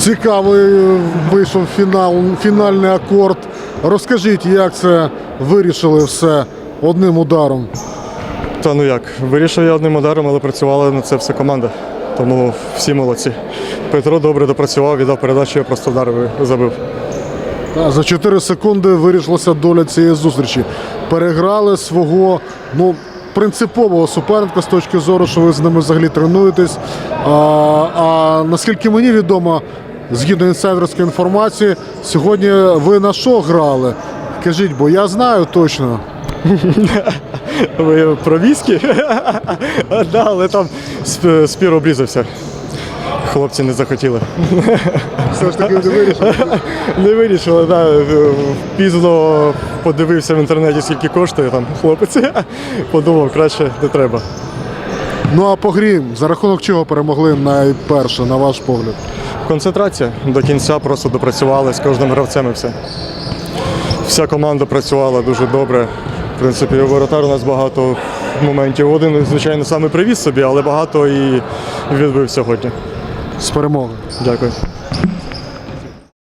Цікавий вийшов фінал, фінальний акорд. Розкажіть, як це вирішили все одним ударом. Та ну як, вирішив я одним ударом, але працювала на це вся команда. Тому всі молодці. Петро добре допрацював, віддав передачу, я просто вдарив і забив. Та, За 4 секунди вирішилася доля цієї зустрічі. Переграли свого ну, принципового суперника з точки зору, що ви з ними взагалі тренуєтесь. А, а наскільки мені відомо, згідно інсайдерської інформації, сьогодні ви на що грали? Кажіть, бо я знаю точно. Ви про віскі? да, але там спір обрізався. Хлопці не захотіли. Все ж таки не вирішили. Не вирішили, да. Пізно подивився в інтернеті, скільки коштує там хлопець. Подумав, краще не треба. Ну а по грі, за рахунок чого перемогли найперше, на ваш погляд? Концентрація до кінця просто допрацювали з кожним гравцем і все. Вся команда працювала дуже добре. В принципі, воротар у нас багато моментів. Один, звичайно, саме привіз собі, але багато і відбив сьогодні. З перемоги. Дякую.